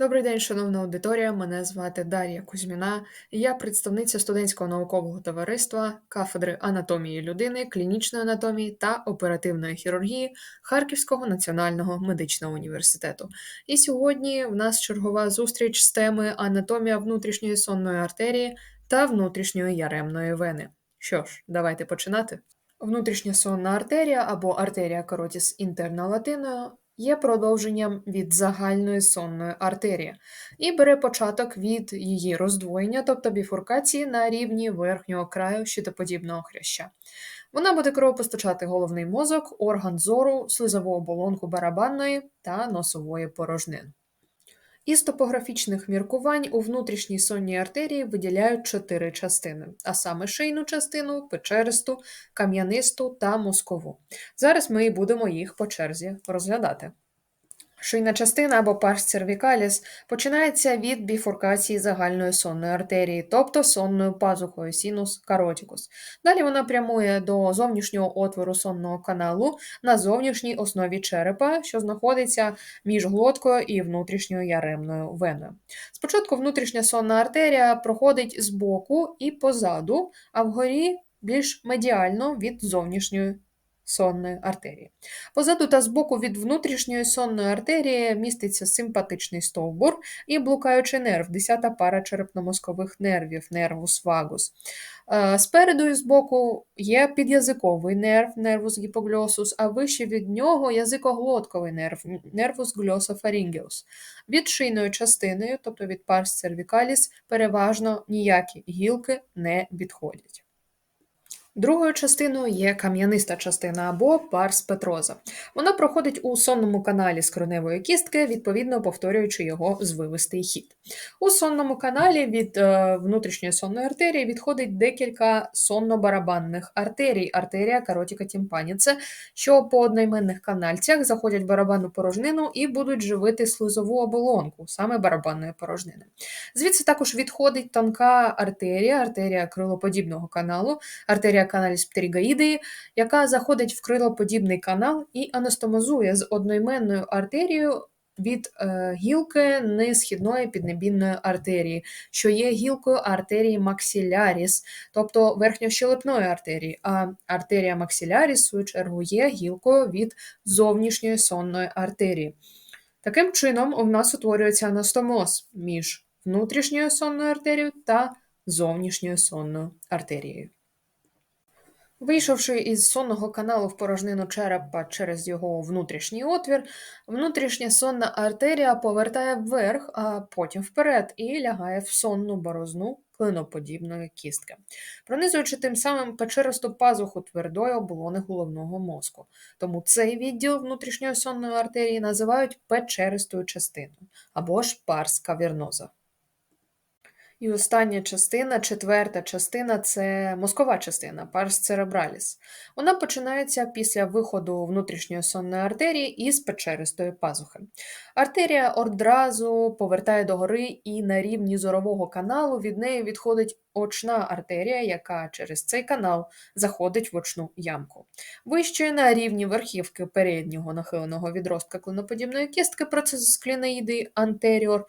Добрий день, шановна аудиторія. Мене звати Дар'я Кузьміна. Я представниця студентського наукового товариства кафедри анатомії людини, клінічної анатомії та оперативної хірургії Харківського національного медичного університету. І сьогодні в нас чергова зустріч з теми анатомія внутрішньої сонної артерії та внутрішньої яремної вени. Що ж, давайте починати. Внутрішня сонна артерія або артерія каротіс інтерна латиною є продовженням від загальної сонної артерії і бере початок від її роздвоєння, тобто біфуркації на рівні верхнього краю щитоподібного хряща. Вона буде кровопостачати головний мозок, орган зору, слизову оболонку барабанної та носової порожнин. Із топографічних міркувань у внутрішній сонній артерії виділяють чотири частини, а саме шийну частину, печеристу, кам'янисту та мозкову. Зараз ми і будемо їх по черзі розглядати. Шийна частина або парс cervicalis починається від біфуркації загальної сонної артерії, тобто сонною пазухою синус каротикус. Далі вона прямує до зовнішнього отвору сонного каналу на зовнішній основі черепа, що знаходиться між глоткою і внутрішньою яремною веною. Спочатку внутрішня сонна артерія проходить збоку і позаду, а вгорі більш медіально від зовнішньої сонної артерії. Позаду та збоку від внутрішньої сонної артерії міститься симпатичний стовбур і блукаючий нерв, 10-та пара черепно-мозкових нервів, нервус вагус. Е, спереду і збоку є під'язиковий нерв, нервус гіпоглосус, а вище від нього язикоглотковий нерв, нервус гльософарінгеус. Від шийної частини, тобто від парс cervicalis, переважно ніякі гілки не відходять. Другою частиною є кам'яниста частина або парс петроза. Вона проходить у сонному каналі скроневої кістки, відповідно повторюючи його звивистий хід. У сонному каналі від е, внутрішньої сонної артерії відходить декілька сонно-барабанних артерій, артерія каротіка тімпаніце, що по одноіменних канальцях заходять в барабанну порожнину і будуть живити слизову оболонку, саме барабанної порожнини. Звідси також відходить тонка артерія, артерія крилоподібного каналу, артерія каналіс птерігаїдеї, яка заходить в крилоподібний канал і анастомозує з одноіменною артерією від е, гілки несхідної піднебінної артерії, що є гілкою артерії максиляріс, тобто верхньощелепної артерії, а артерія максиляріс, в свою чергу, є гілкою від зовнішньої сонної артерії. Таким чином, у нас утворюється анастомоз між внутрішньою сонною артерією та зовнішньою сонною артерією. Вийшовши із сонного каналу в порожнину черепа через його внутрішній отвір, внутрішня сонна артерія повертає вверх, а потім вперед і лягає в сонну борозну клиноподібної кістки, пронизуючи тим самим печеристу пазуху твердої оболони головного мозку. Тому цей відділ внутрішньої сонної артерії називають печеристою частиною або ж парс кавірноза. І остання частина, четверта частина це мозкова частина, парс церебраліс. Вона починається після виходу внутрішньої сонної артерії із печеристої пазухи. Артерія одразу повертає догори і на рівні зорового каналу від неї відходить очна артерія, яка через цей канал заходить в очну ямку. Вище на рівні верхівки переднього нахиленого відростка клиноподібної кістки процес скліноїди антеріор.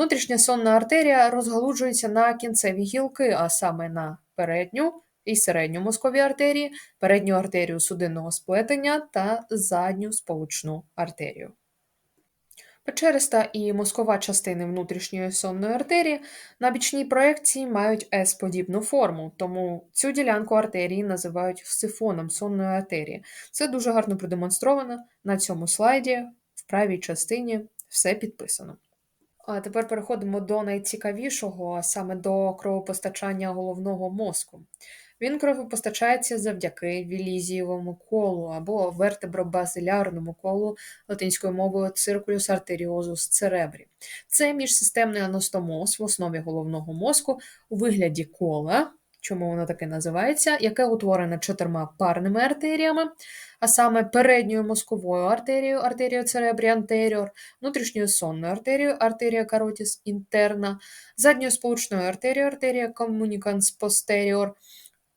Внутрішня сонна артерія розгалуджується на кінцеві гілки, а саме на передню і середню мозкові артерії, передню артерію судинного сплетення та задню сполучну артерію. Печериста і мозкова частини внутрішньої сонної артерії на бічній проекції мають S-подібну форму, тому цю ділянку артерії називають сифоном сонної артерії. Це дуже гарно продемонстровано на цьому слайді, в правій частині все підписано. А тепер переходимо до найцікавішого, а саме до кровопостачання головного мозку. Він кровопостачається завдяки вілізієвому колу або вертебробазилярному колу латинською мовою циркулюс артеріозус церебрі. Це міжсистемний анастомоз в основі головного мозку у вигляді кола, чому воно таке називається, яке утворене чотирма парними артеріями, а саме передньою мозковою артерією, артерією церебрі антеріор, внутрішньою сонною артерією, артерія каротіс інтерна, задньою сполучною артерією, артерія комуніканс постеріор,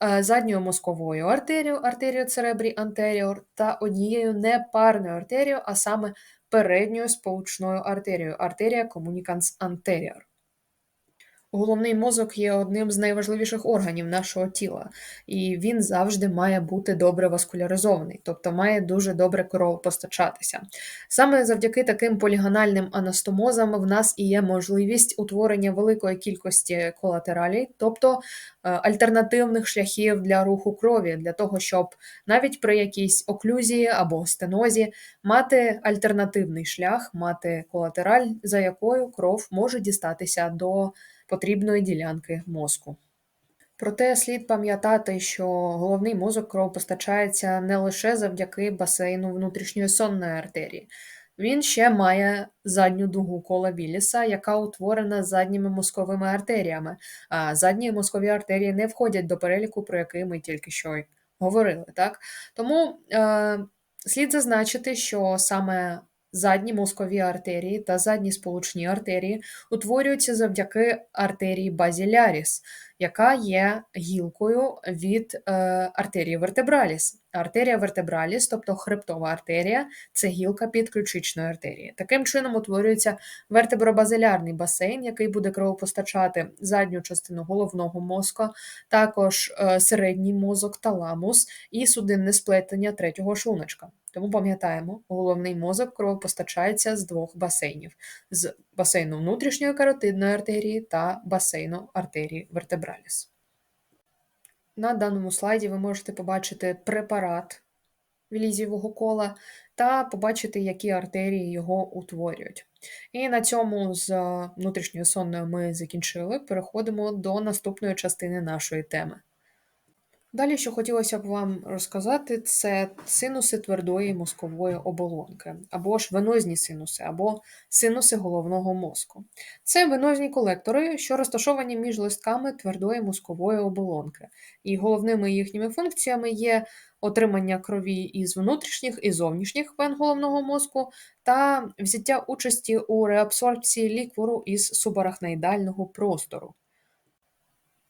е, задньою мозковою артерією, артерією церебрі антеріор та однією непарною артерією, а саме передньою сполучною артерією артерія communicans anterior. Головний мозок є одним з найважливіших органів нашого тіла, і він завжди має бути добре васкуляризований, тобто має дуже добре кровопостачатися. Саме завдяки таким полігональним анастомозам в нас і є можливість утворення великої кількості колатералій, тобто е, альтернативних шляхів для руху крові, для того, щоб навіть при якійсь оклюзії або стенозі мати альтернативний шлях, мати колатераль, за якою кров може дістатися до потрібної ділянки мозку. Проте слід пам'ятати, що головний мозок кров постачається не лише завдяки басейну внутрішньої сонної артерії. Він ще має задню дугу кола Вілліса, яка утворена задніми мозковими артеріями, а задні мозкові артерії не входять до переліку, про який ми тільки що говорили. Так? Тому е, слід зазначити, що саме Задні мозкові артерії та задні сполучні артерії утворюються завдяки артерії базіляріс, яка є гілкою від е, артерії вертебраліс. Артерія вертебраліс, тобто хребтова артерія, це гілка підключичної артерії. Таким чином утворюється вертебробазилярний басейн, який буде кровопостачати задню частину головного мозку, також е, середній мозок, таламус і судинне сплетення третього шлуночка. Тому пам'ятаємо, головний мозок кровопостачається з двох басейнів: з басейну внутрішньої каротидної артерії та басейну артерії вертебраліс. На даному слайді ви можете побачити препарат вілізівого кола та побачити, які артерії його утворюють. І на цьому з внутрішньою сонною ми закінчили. Переходимо до наступної частини нашої теми. Далі, що хотілося б вам розказати, це синуси твердої мозкової оболонки, або ж венозні синуси, або синуси головного мозку. Це венозні колектори, що розташовані між листками твердої мозкової оболонки, і головними їхніми функціями є отримання крові із внутрішніх і зовнішніх вен головного мозку та взяття участі у реабсорбції ліквору із субарахноїдального простору.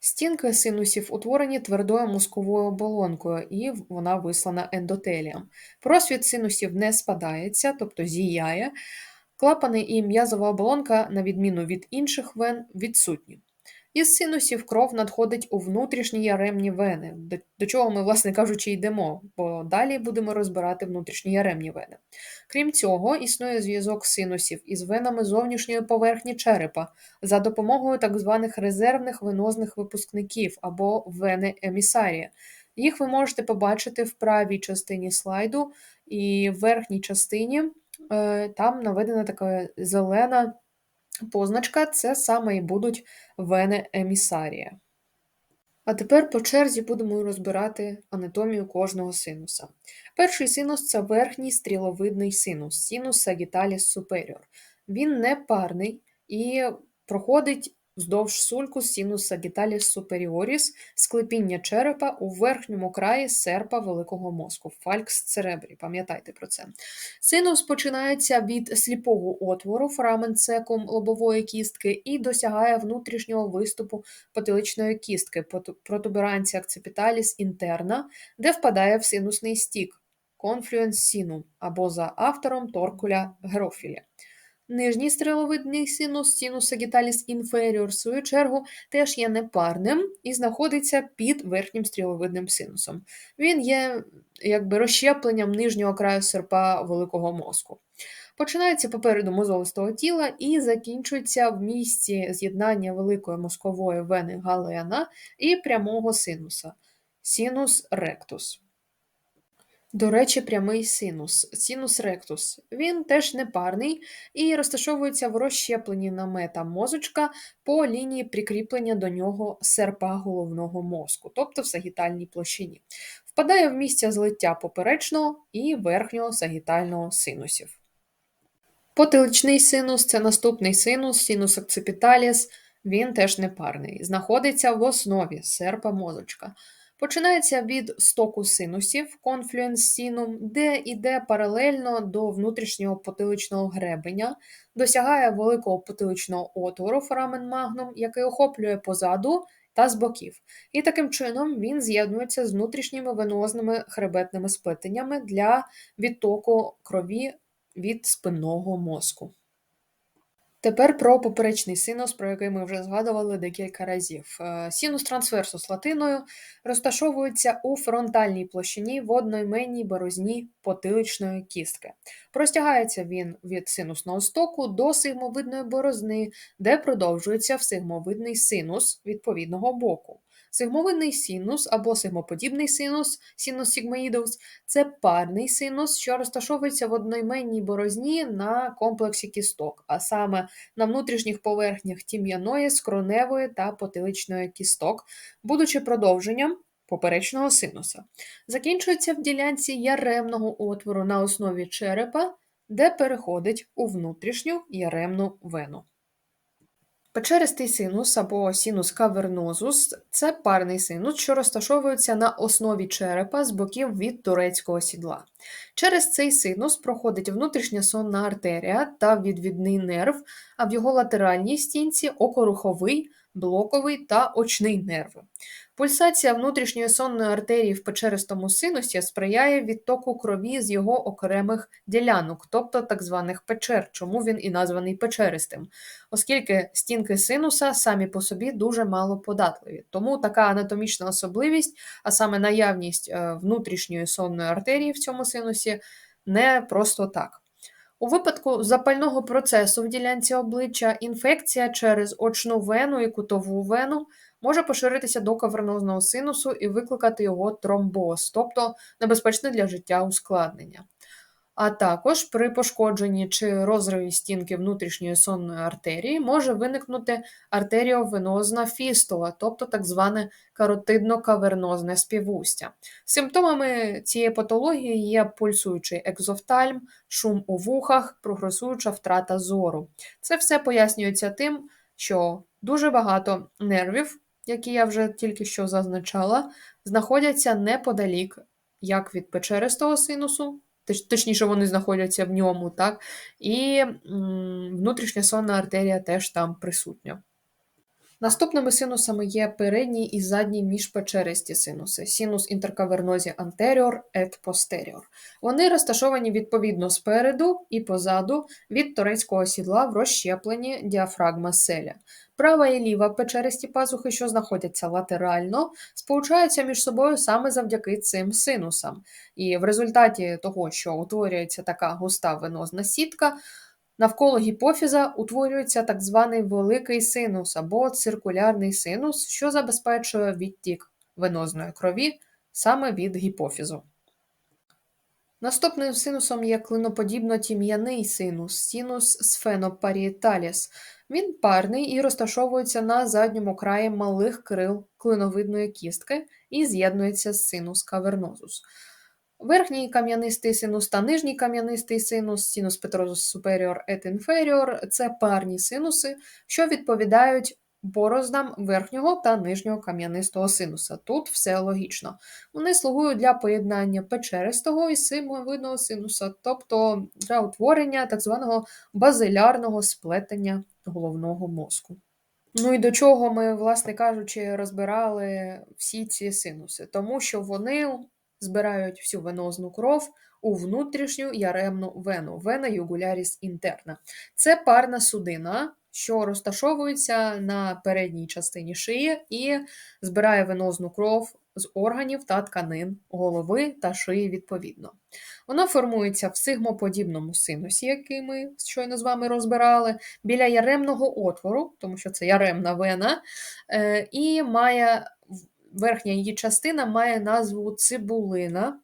Стінки синусів утворені твердою мозковою оболонкою, і вона вислана ендотелієм. Просвіт синусів не спадається, тобто зіяє. Клапани і м'язова оболонка, на відміну від інших вен, відсутні. Із синусів кров надходить у внутрішні яремні вени, до, до чого ми, власне кажучи, йдемо, бо далі будемо розбирати внутрішні яремні вени. Крім цього, існує зв'язок синусів із венами зовнішньої поверхні черепа за допомогою так званих резервних венозних випускників або вени емісарія. Їх ви можете побачити в правій частині слайду, і в верхній частині е, там наведена така зелена позначка це саме і будуть вени емісарія. А тепер по черзі будемо розбирати анатомію кожного синуса. Перший синус це верхній стріловидний синус, синус Sagittalis superior. Він не парний і проходить Вздовж сульку синус Sagittalis superioris склепіння черепа у верхньому краї серпа великого мозку, фалькс церебрі, пам'ятайте про це. Синус починається від сліпого отвору, фраменцекум лобової кістки, і досягає внутрішнього виступу потиличної кістки, протуберанція акцепіталіс інтерна, де впадає в синусний стік, конфлюенс синум, або за автором торкуля герофілі. Нижній стріловидний синус, синус Sagittalis inferior, в свою чергу, теж є непарним і знаходиться під верхнім стріловидним синусом. Він є якби розщепленням нижнього краю серпа великого мозку. Починається попереду мозолистого тіла і закінчується в місці з'єднання великої мозкової вени галена і прямого синуса синус ректус. До речі, прямий синус, синус ректус. Він теж непарний і розташовується в розщепленні намета мозочка по лінії прикріплення до нього серпа головного мозку, тобто в сагітальній площині. Впадає в місця злиття поперечного і верхнього сагітального синусів. Потиличний синус це наступний синус, синус акцепіталіс, він теж непарний. Знаходиться в основі серпа мозочка. Починається від стоку синусів, конфлюенс синум, де йде паралельно до внутрішнього потиличного гребеня, досягає великого потиличного отвору форамен магнум, який охоплює позаду та з боків. І таким чином він з'єднується з внутрішніми венозними хребетними сплетеннями для відтоку крові від спинного мозку. Тепер про поперечний синус, про який ми вже згадували декілька разів. Синус трансверсу з латиною розташовується у фронтальній площині в одноіменній борозні потиличної кістки. Простягається він від синусного стоку до сигмовидної борозни, де продовжується в сигмовидний синус відповідного боку. Сигмовидний синус або сигмоподібний синус, синус сігмоїдус – це парний синус, що розташовується в одноіменній борозні на комплексі кісток, а саме на внутрішніх поверхнях тім'яної, скроневої та потиличної кісток, будучи продовженням поперечного синуса. Закінчується в ділянці яремного отвору на основі черепа, де переходить у внутрішню яремну вену. Печеристий синус або синус кавернозус це парний синус, що розташовується на основі черепа з боків від турецького сідла. Через цей синус проходить внутрішня сонна артерія та відвідний нерв, а в його латеральній стінці окоруховий, блоковий та очний нерви. Пульсація внутрішньої сонної артерії в печеристому синусі сприяє відтоку крові з його окремих ділянок, тобто так званих печер, чому він і названий печеристим, оскільки стінки синуса самі по собі дуже мало податливі. Тому така анатомічна особливість, а саме наявність е, внутрішньої сонної артерії в цьому синусі, не просто так. У випадку запального процесу в ділянці обличчя інфекція через очну вену і кутову вену може поширитися до кавернозного синусу і викликати його тромбоз, тобто небезпечне для життя ускладнення. А також при пошкодженні чи розриві стінки внутрішньої сонної артерії може виникнути артеріовенозна фістула, тобто так зване каротидно-кавернозне співустя. Симптомами цієї патології є пульсуючий екзофтальм, шум у вухах, прогресуюча втрата зору. Це все пояснюється тим, що дуже багато нервів які я вже тільки що зазначала, знаходяться неподалік як від печеристого синусу, точніше, вони знаходяться в ньому, так, і внутрішня сонна артерія теж там присутня. Наступними синусами є передній і задній міжпечеристі синуси синус інтеркавернозі anterior et posterior. Вони розташовані відповідно спереду і позаду від турецького сідла в розщепленні діафрагма селя. Права і ліва печеристі пазухи, що знаходяться латерально, сполучаються між собою саме завдяки цим синусам. І в результаті того, що утворюється така густа венозна сітка, навколо гіпофіза утворюється так званий великий синус або циркулярний синус, що забезпечує відтік венозної крові саме від гіпофізу. Наступним синусом є клиноподібно-тім'яний синус, синус сфенопаріеталіс. Він парний і розташовується на задньому краї малих крил клиновидної кістки і з'єднується з синус кавернозус. Верхній кам'янистий синус та нижній кам'янистий синус, синус петрозус superior et inferior – це парні синуси, що відповідають бороздам верхнього та нижнього кам'янистого синуса. Тут все логічно. Вони слугують для поєднання печеристого і симовидного синуса, тобто для утворення так званого базилярного сплетення головного мозку. Ну і до чого ми, власне кажучи, розбирали всі ці синуси, тому що вони збирають всю венозну кров у внутрішню яремну вену, вена югуляріс інтерна. Це парна судина, що розташовується на передній частині шиї і збирає венозну кров з органів та тканин голови та шиї відповідно. Вона формується в сигмоподібному синусі, який ми щойно з вами розбирали, біля яремного отвору, тому що це яремна вена, е, і має верхня її частина має назву цибулина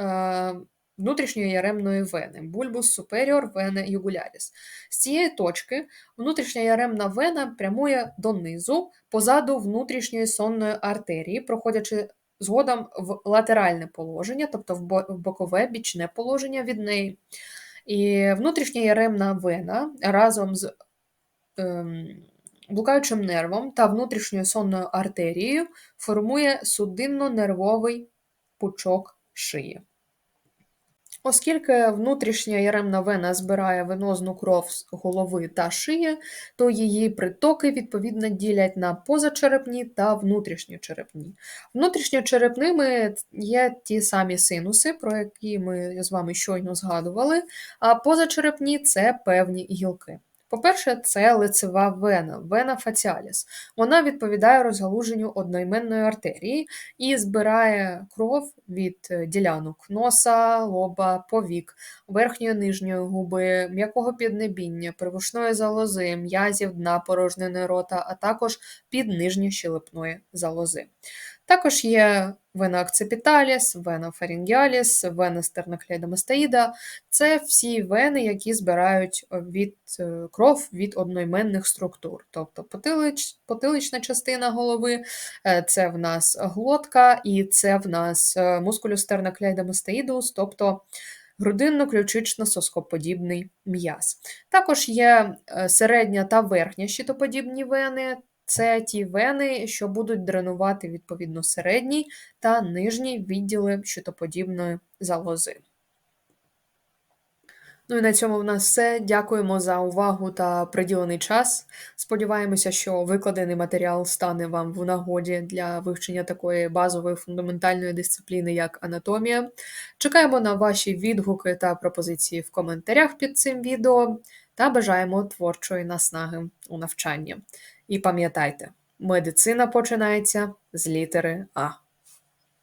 е, внутрішньої яремної вени, бульбус superior вене югуляріс. З цієї точки внутрішня яремна вена прямує донизу, позаду внутрішньої сонної артерії, проходячи згодом в латеральне положення, тобто в бокове бічне положення від неї. І внутрішня яремна вена разом з ем, блукаючим нервом та внутрішньою сонною артерією формує судинно-нервовий пучок шиї. Оскільки внутрішня яремна вена збирає венозну кров з голови та шиї, то її притоки відповідно ділять на позачерепні та внутрішньочерепні. Внутрішньочерепними є ті самі синуси, про які ми з вами щойно згадували, а позачерепні це певні гілки. По-перше, це лицева вена, вена фаціаліс. Вона відповідає розгалуженню одноіменної артерії і збирає кров від е, ділянок носа, лоба, повік, верхньої нижньої губи, м'якого піднебіння, привушної залози, м'язів дна порожнини рота, а також піднижньощелепної залози. Також є вена акцепіталіс, вена фарінгіаліс, вена стерноклейдомастеїда. Це всі вени, які збирають від е, кров від одноіменних структур. Тобто потилич, потилична частина голови, е, це в нас глотка, і це в нас е, мускулюстерноклейдомастеїдус, тобто грудинно-ключично-соскоподібний м'яз. Також є середня та верхня щитоподібні вени. Це ті вени, що будуть дренувати відповідно середній та нижній відділи щитоподібної залози. Ну і на цьому в нас все. Дякуємо за увагу та приділений час. Сподіваємося, що викладений матеріал стане вам в нагоді для вивчення такої базової фундаментальної дисципліни, як анатомія. Чекаємо на ваші відгуки та пропозиції в коментарях під цим відео та бажаємо творчої наснаги у навчанні. І пам'ятайте, медицина починається з літери А.